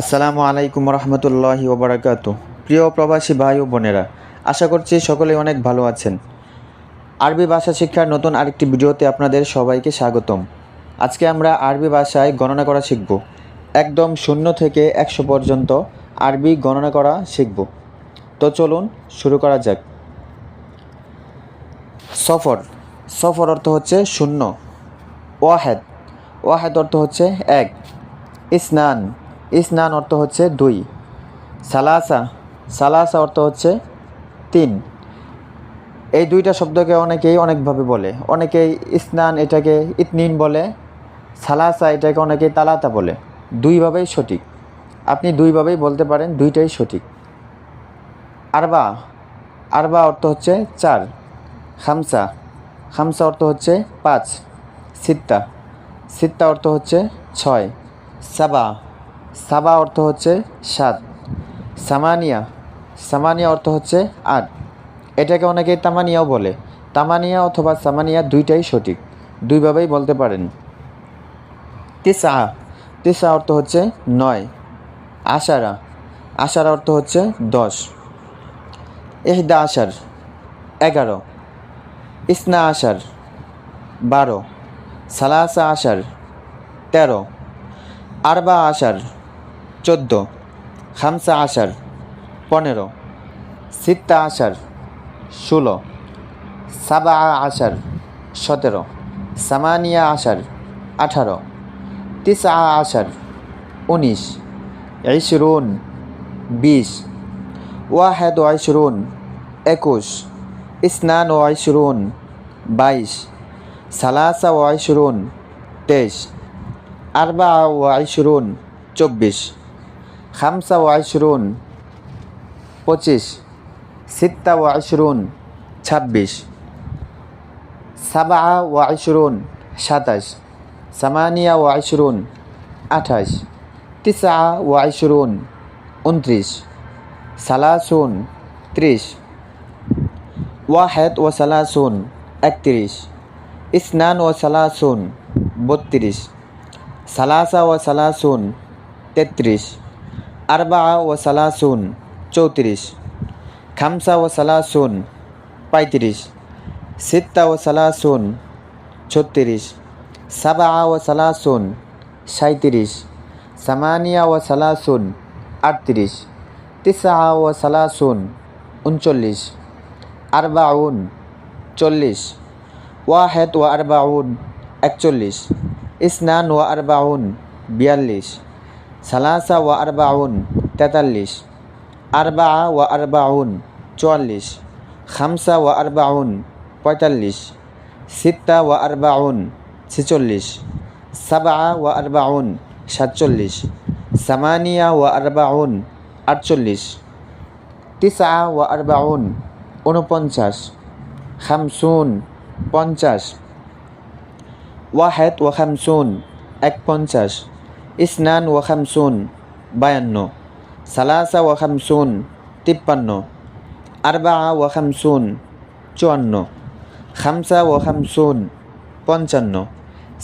আসসালামু আলাইকুম রহমতুল্লাহি ওবরাকাত প্রিয় প্রবাসী ভাই ও বোনেরা, আশা করছি সকলেই অনেক ভালো আছেন। আরবি ভাষা শিক্ষার নতুন আরেকটি ভিডিওতে আপনাদের সবাইকে স্বাগতম। আজকে আমরা আরবি ভাষায় গণনা করা শিখব। একদম শূন্য থেকে একশো পর্যন্ত আরবি গণনা করা শিখব। তো চলুন শুরু করা যাক। সফর। সফর অর্থ হচ্ছে শূন্য। ওয়াহেদ। ওয়াহেদ অর্থ হচ্ছে এক। ইসনান। ইসনান অর্থ হচ্ছে দুই। সালাসা সালাসা অর্থ হচ্ছে তিন। এই দুইটা শব্দকে অনেকেই অনেকভাবে বলে। অনেকেই ইসনান এটাকে ইতনিন বলে, সালাসা এটাকে অনেকেই তালাতা বলে। দুইভাবেই সঠিক। আপনি দুইভাবেই বলতে পারেন, দুইটাই সঠিক। আরবা আরবা অর্থ হচ্ছে চার। খামসা খামসা অর্থ হচ্ছে পাঁচ। সিত্তা সিত্তা অর্থ হচ্ছে ছয়। সাবা সাবা অর্থ হচ্ছে সাত। সামানিয়া সামানিয়া অর্থ হচ্ছে আট। এটাকে অনেকেই তামানিয়াও বলে। তামানিয়া অথবা সামানিয়া দুইটাই সঠিক। দুইভাবেই বলতে পারেন। তিসা তিসা অর্থ হচ্ছে নয়। আশারা আশারা অর্থ হচ্ছে দশ। এহদা আশার, এগারো। ইসনা আশার, বারো। সালাসা আশার, তেরো। আরবা আশার চোদ্দ। খামসা আশার পনেরো। সিত্তা আশার ষোলো। সাবা আশার সতেরো। সামানিয়া আশার আঠারো। তিসা আশার উনিশ। ইশরুন বিশ। ওয়াহেদ আইশরুন, একুশ। ইসনান ও আইশরুন, বাইশ। সালাসা ও আইশরুন, তেইশ। আরবা ও আইশরুন, চব্বিশ। খামসা ও আইশরুন, পঁচিশ। সিত্তা ও আইশরুন, ছাব্বিশ। সাবা ও আইশরুন, সাতাশ। সামানিয়া ও আইশরুন, আঠাশ। তিসা ও আইশরুন উনত্রিশ সালাসুন, ত্রিশ। ওয়াহেদ ও সালাসুন, একত্রিশ। ইসনান ও সালাসুন, বত্রিশ। সালাসা ও সালাসুন, তেত্রিশ। আরবা ও সালাসুন, চৌত্রিশ। খামসা ও সালাসুন, পঁয়ত্রিশ। সিত্তা ও সালাসুন, ছত্রিশ। সাবা ও সালাসুন সাঁত্রিশ সামানিয়া ও সালাসুন, আটত্রিশ। তিসা ও সালাসুন, উনচল্লিশ। আরবাউন, চল্লিশ। ওয়াহেদ ও আরবাউন, একচল্লিশ। ইসনান ও আরবাউন, বিয়াল্লিশ। সালাসা ও আরবাউন, তেতাল্লিশ। আরবা ও আরবাউন, চুয়াল্লিশ। খামসা ও আরবাউন, পঁয়তাল্লিশ। সিত্তা ও আরবাউন, ছেচল্লিশ। সাবা ও আরবাউন, সাতচল্লিশ। সামানিয়া ও আরবাউন, আটচল্লিশ। তিসা ও আরবাউন উনপঞ্চাশ খামসুন, পঞ্চাশ। ওয়াহেদ ও খামসুন এক পঞ্চাশ ইসনান ও খামসুন, বায়ান্ন। সালাসা ও খামসুন, তিপ্পান্ন। আরবা ও খামসুন, চুয়ান্ন। খামসা ও খামসুন, পঞ্চান্ন।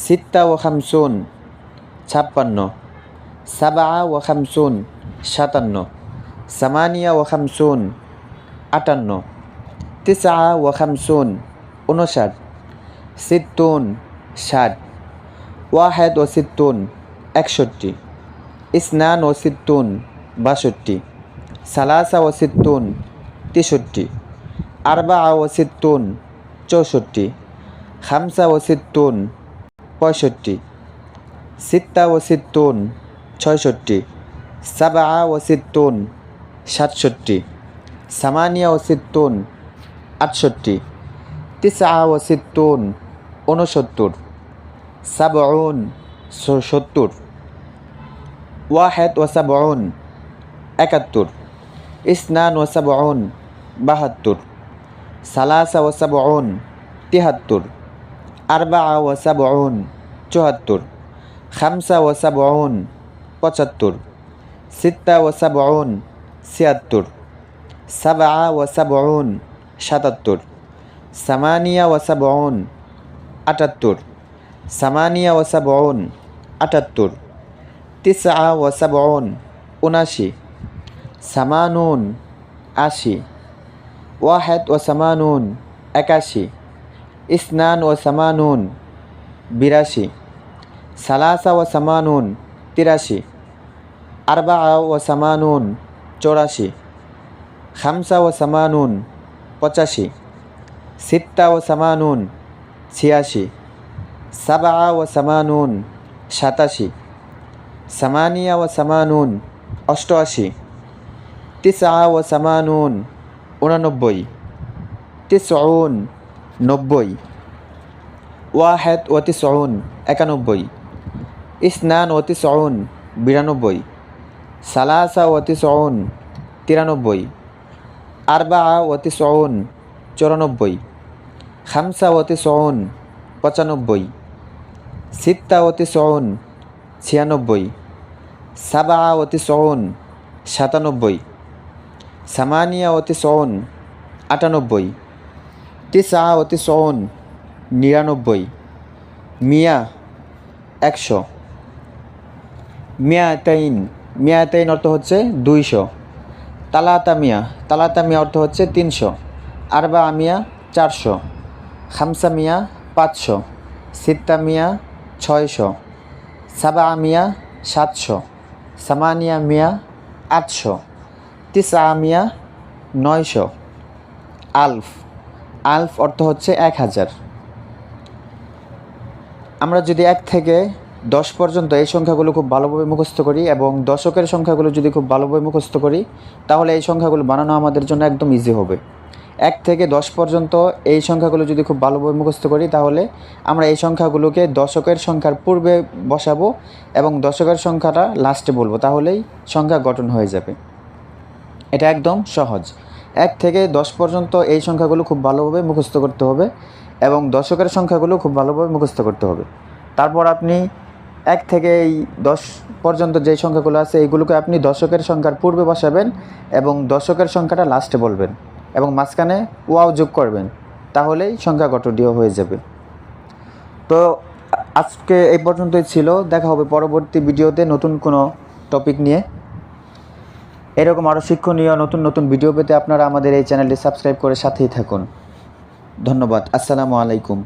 সিত্তা ও খামসুন, ছাপ্পান্ন। সাবা ও খামসুন, সাতান্ন। সামানিয়া ও খামসুন, আটান্ন। তিসা ও খামসুন উনষাট সিত্তুন, ষাট। ওয়াহেদ ও সিত্তুন একষট্টি। ইসনান ও সিত্তুন বাষট্টি। সালাসা ও সিত্তুন তেষট্টি। আরবা ও সিত্তুন চৌষট্টি। খামসা ও সিত্তুন পঁয়ষট্টি। সিত্তা ও সিত্তুন ছয়ষট্টি। সাবা ও সিত্তুন সাতষট্টি। সামানিয়া ও সিত্তুন আটষট্টি। তিসা ও সিত্তুন ঊনসত্তর। সাবউন সত্তর। ওয়াহেদ ও সাবউন, একাত্তর। ইসনান ও সাবউন, বাহাত্তর। সালাসা ও সাবউন, তিহাত্তর। আরবা ও সাবউন চুয়াত্তর খামসা ও সাবউন, পঁচাত্তর। সিত্তা ও সাবউন, ছিয়াত্তর। সাবা ও সাবউন, সাতাত্তর। সামানিয়া ও সাবউন, আটাত্তর। সামানিয়া ও সাবউন, আটাত্তর। তিসা ও সাবউন, উনাশি। সামানুন, আশি। ওয়াহেদ ও সামানুন, একাশি। ইসনান ও সামানুন, বিরাশি। সালাসা ও সামানুন, তিরাশি। আরবা ও সামানুন, চৌরাশি। খামসা ও সামানুন, পঁচাশি। সিত্তা ও সামানুন, ছিয়াশি। সাবা ও সামানুন, সাতাশি। সামানিয়া ও সামানুন, অষ্টআশি। তিসা ও সামানুন উনানব্বই তিসউন, নব্বই। ওয়াহেদ ও তিসউন, একানব্বই। ইসনান ও তিসউন, বিরানব্বই। সালাসা ও তিসউন, তিরানব্বই। আরবা ও তিসউন, চুরানব্বই। খামসা ও তিসউন, পঁচানব্বই। সিত্তা ও তিসউন ছিয়ানব্বই। সাবা অতি তিসউন, সাতানব্বই। সামানিয়া অতি তিসউন, আটানব্বই। তিসা অতি তিসউন, নিরানব্বই। মিয়া, একশো। মিয়াতাইন মিয়াতাইন অর্থ হচ্ছে দুইশো। তালাতা মিয়া তালাতা মিয়া অর্থ হচ্ছে তিনশো। আরবা আমিয়া চারশো। খামসা মিয়া, পাঁচশো। সিত্তা মিয়া, ছয়শো। সাবা মিয়া সাতশো সামানিয়া মিয়া আটশো তিসা মিয়া নয়শো আলফ আলফ অর্থ হচ্ছে এক হাজার। আমরা যদি এক থেকে দশ পর্যন্ত এই সংখ্যাগুলো খুব ভালোভাবে মুখস্থ করি এবং দশকের সংখ্যাগুলো যদি খুব ভালোভাবে মুখস্থ করি, তাহলে এই সংখ্যাগুলো বানানো আমাদের জন্য একদম ইজি হবে। এক থেকে দশ পর্যন্ত এই সংখ্যাগুলো যদি খুব ভালোভাবে মুখস্থ করি, তাহলে আমরা এই সংখ্যাগুলোকে দশকের সংখ্যার পূর্বে বসাবো এবং দশকের সংখ্যাটা লাস্টে বলব, তাহলেই সংখ্যা গঠন হয়ে যাবে। এটা একদম সহজ। এক থেকে দশ পর্যন্ত এই সংখ্যাগুলো খুব ভালোভাবে মুখস্থ করতে হবে এবং দশকের সংখ্যাগুলো খুব ভালোভাবে মুখস্থ করতে হবে। তারপর আপনি এক থেকে এই দশ পর্যন্ত যেই সংখ্যাগুলো আছে এইগুলোকে আপনি দশকের সংখ্যার পূর্বে বসাবেন এবং দশকের সংখ্যাটা লাস্টে বলবেন। এবং মাঝখানে ওয়াও যোগ করবেন, তাহলেই সংখ্যা গঠনটিও হয়ে যাবে। তো আজকে এই পর্যন্তই ছিল, দেখা হবে পরবর্তী ভিডিওতে নতুন কোনো টপিক নিয়ে। এরকম আরও শিক্ষণীয় নতুন নতুন ভিডিও পেতে আপনারা আমাদের এই চ্যানেলটি সাবস্ক্রাইব করে সাথেই থাকুন। ধন্যবাদ, আসসালামু আলাইকুম।